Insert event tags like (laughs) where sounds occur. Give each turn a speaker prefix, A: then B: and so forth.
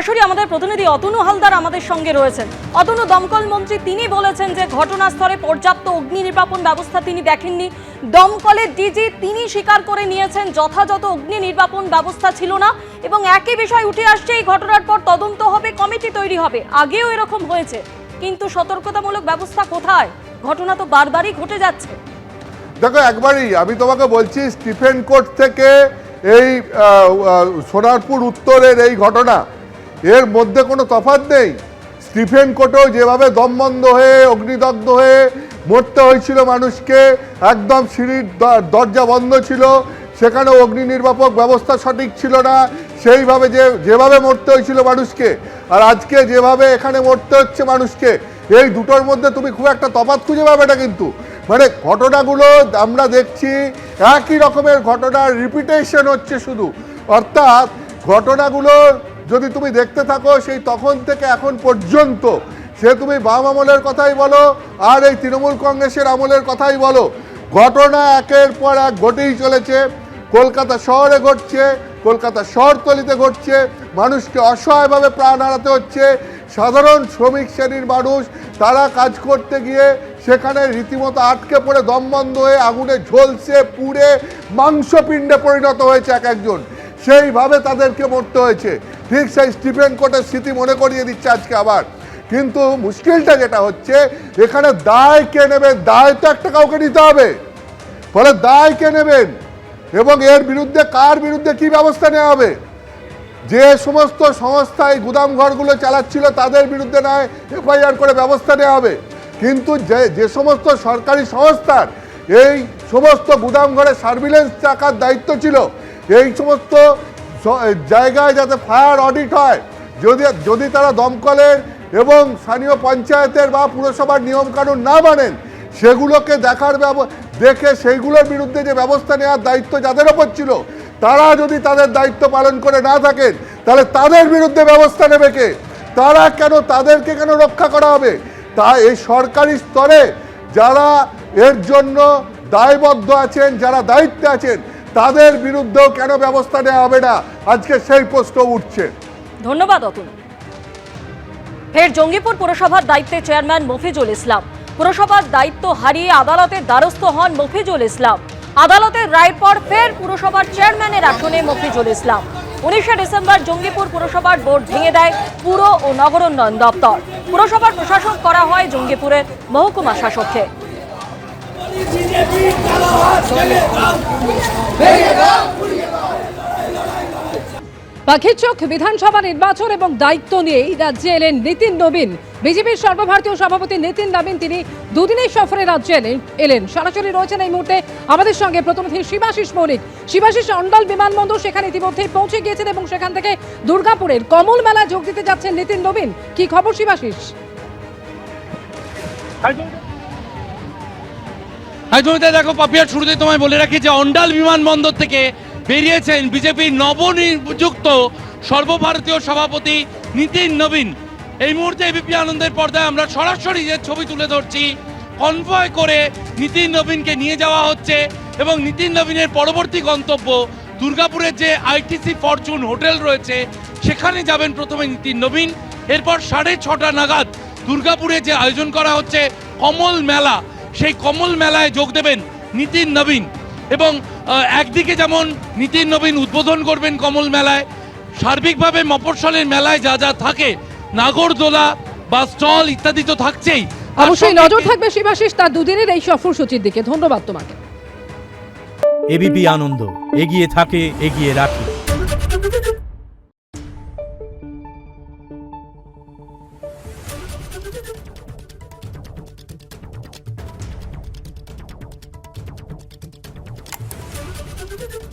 A: সরাসরি আমাদের প্রতিনিধি অতনু হালদার আমাদের সঙ্গে রয়েছেন। অতনু, দমকল মন্ত্রী, তিনি বলেছেন যে ঘটনাস্থলে পর্যাপ্ত অগ্নি নির্বাপন ব্যবস্থা তিনি দেখেননি। দমকলের ডিজি তিনি স্বীকার করে নিয়েছেন, যথাযথ অগ্নি নির্বাপন ব্যবস্থা ছিল না এবং একই বিষয় উঠে আসছে, এই ঘটনার পর তদন্ত হবে, কমিটি তৈরি হবে। আগেও এরকম হয়েছে, কিন্তু সতর্কতামূলক ব্যবস্থা কোথায়? ঘটনা তো বারবারই ঘটে যাচ্ছে।
B: দেখো, একবারই আমি তোমাকে বলছি, স্টিফেন কোর্ট থেকে এই সোনারপুর উত্তরের এই ঘটনা এর মধ্যে কোনো তফাৎ নেই। স্টিফেন কোর্টেও যেভাবে দম বন্ধ হয়ে, অগ্নিদগ্ধ হয়ে মরতে হয়েছিল মানুষকে, একদম সিঁড়ির দরজা বন্ধ ছিল সেখানে অগ্নি নির্বাপক ব্যবস্থা সঠিক ছিল না, সেইভাবে যে, যেভাবে মরতে হয়েছিল মানুষকে, আর আজকে যেভাবে এখানে মরতে হচ্ছে মানুষকে, এই দুটোর মধ্যে তুমি খুব একটা তফাৎ খুঁজে পাবে না কিন্তু। মানে ঘটনাগুলো আমরা দেখছি, একই রকমের ঘটনার রিপিটেশন হচ্ছে শুধু। অর্থাৎ ঘটনাগুলো যদি তুমি দেখতে থাকো সেই তখন থেকে এখন পর্যন্ত, সে তুমি বাম আমলের কথাই বলো আর এই তৃণমূল কংগ্রেসের আমলের কথাই বলো। ঘটনা একের পর এক ঘটেই চলেছে। কলকাতা শহরে ঘটছে, কলকাতা শহরতলিতে ঘটছে। মানুষকে অসহায়ভাবে প্রাণ হারাতে হচ্ছে। সাধারণ শ্রমিক শ্রেণির মানুষ, তারা কাজ করতে গিয়ে সেখানে রীতিমতো আটকে পড়ে, দম বন্ধ হয়ে আগুনে ঝলসে পুড়ে মাংসপিণ্ডে পরিণত হয়েছে এক একজন। সেইভাবে তাদেরকে মরতে হয়েছে। ঠিক সেই স্টিফেন কোর্টের স্মৃতি মনে করিয়ে দিচ্ছে আজকে আবার। কিন্তু মুশকিলটা যেটা হচ্ছে, এখানে দায় কে নেবে দায় তো একটা কাউকে নিতে হবে। ফলে দায় কে নেবেন? এবং এর বিরুদ্ধে কার বিরুদ্ধে কি ব্যবস্থা নেওয়া হবে? যে সমস্ত সংস্থা এই গুদাম ঘরগুলো চালাচ্ছিল, তাদের বিরুদ্ধে নয় এফআইআর করে ব্যবস্থা নেওয়া হবে। কিন্তু যে যে সমস্ত সরকারি সংস্থার এই সমস্ত গুদাম ঘরে সার্ভিলেন্স রাখার দায়িত্ব ছিল, এই সমস্ত জায়গায় যাতে ফায়ার অডিট হয়। যদি যদি তারা দমকলের এবং স্থানীয় পঞ্চায়েতের বা পুরসভার নিয়মকানুন না মানেন, সেগুলোকে দেখার দেখে সেইগুলোর বিরুদ্ধে যে ব্যবস্থা নেওয়ার দায়িত্ব যাদের ওপর ছিল, তারা যদি তাদের দায়িত্ব পালন করে না থাকেন, তাহলে তাদের বিরুদ্ধে ব্যবস্থা নেবে কে? তারা কেন, তাদেরকে কেন রক্ষা করা হবে? তা এই সরকারি স্তরে যারা এর জন্য দায়বদ্ধ আছেন, যারা দায়িত্বে আছেন তাদের বিরুদ্ধেও কেন ব্যবস্থা নেওয়া হবে না? আজকে সেই প্রশ্ন উঠছে।
A: ধন্যবাদ অতনু ফের জঙ্গিপুর পুরসভার দায়িত্বে চেয়ারম্যান মফিজুল ইসলাম। পুরসভার দায়িত্ব হারিয়ে আদালতের দ্বারস্থ হন মফিজুল ইসলাম। আদালতের রায়ের পর ফের পুরসভার চেয়ারম্যানের আসনে মফিজুল ইসলাম। উনিশে ডিসেম্বর জঙ্গিপুর পুরসভার বোর্ড ভেঙে দেয় পুর ও নগরোন্নয়ন দপ্তর। পুরসভার প্রশাসক করা হয় জঙ্গিপুরের মহকুমা শাসককে।
C: পাখির চোখ, বিধানসভা নির্বাচন এবং দায়িত্ব নিয়ে রাজ্যে এলেন নীতিন নবীন। বিজেপির সর্বভারতীয় সভাপতি নীতিন নবীন তিনি দুদিনের সফরে রাজ্যে এলেন এলেন। সরাসরি রয়েছেন এই মুহূর্তে আমাদের সঙ্গে প্রতিনিধি শিবাশিস মৌলিক। শিবাশিস, অন্ডাল বিমানবন্দর সেখানে ইতিমধ্যেই পৌঁছে গিয়েছেন এবং সেখান থেকে দুর্গাপুরের কমল মেলায় যোগ দিতে যাচ্ছেন নীতিন নবীন। কি খবর শিবাশিস?
D: আজ তুমি দেখো, পাপিয়ার শুরুতে তোমায় বলে রাখি যে অন্ডাল বিমানবন্দর থেকে বেরিয়েছেন বিজেপির নবনিযুক্ত সর্বভারতীয় সভাপতি নীতিন নবীন। এই মুহূর্তে এবিপি আনন্দের পর্দায় আমরা সরাসরি যে ছবি তুলে ধরছি কনভয় করে নীতিন নবীনকে নিয়ে যাওয়া হচ্ছে এবং নীতিন নবীনের পরবর্তী গন্তব্য দুর্গাপুরের যে আইটিসি ফরচুন হোটেল রয়েছে, সেখানে যাবেন প্রথমে নীতিন নবীন। এরপর সাড়ে ছটা নাগাদ দুর্গাপুরে যে আয়োজন করা হচ্ছে, কমল মেলা। সেই কমল মেলায় যোগ দেবেন নীতিন নবীন এবং একদিকে যেমন নীতিন নবীন উদ্বোধন করবেন কমল মেলায় সার্বিকভাবে মফস্বলের মেলায় যা যা থাকে নাগরদোলা বা স্টল ইত্যাদি তো থাকছেই।
C: অবশ্যই নজর থাকবে শিবাশিস তার দুদিনের এই সফরসূচির দিকে। ধন্যবাদ তোমাকে।
E: এবিপি আনন্দ এগিয়ে থাকে এগিয়ে রাখে। Thank (laughs) you.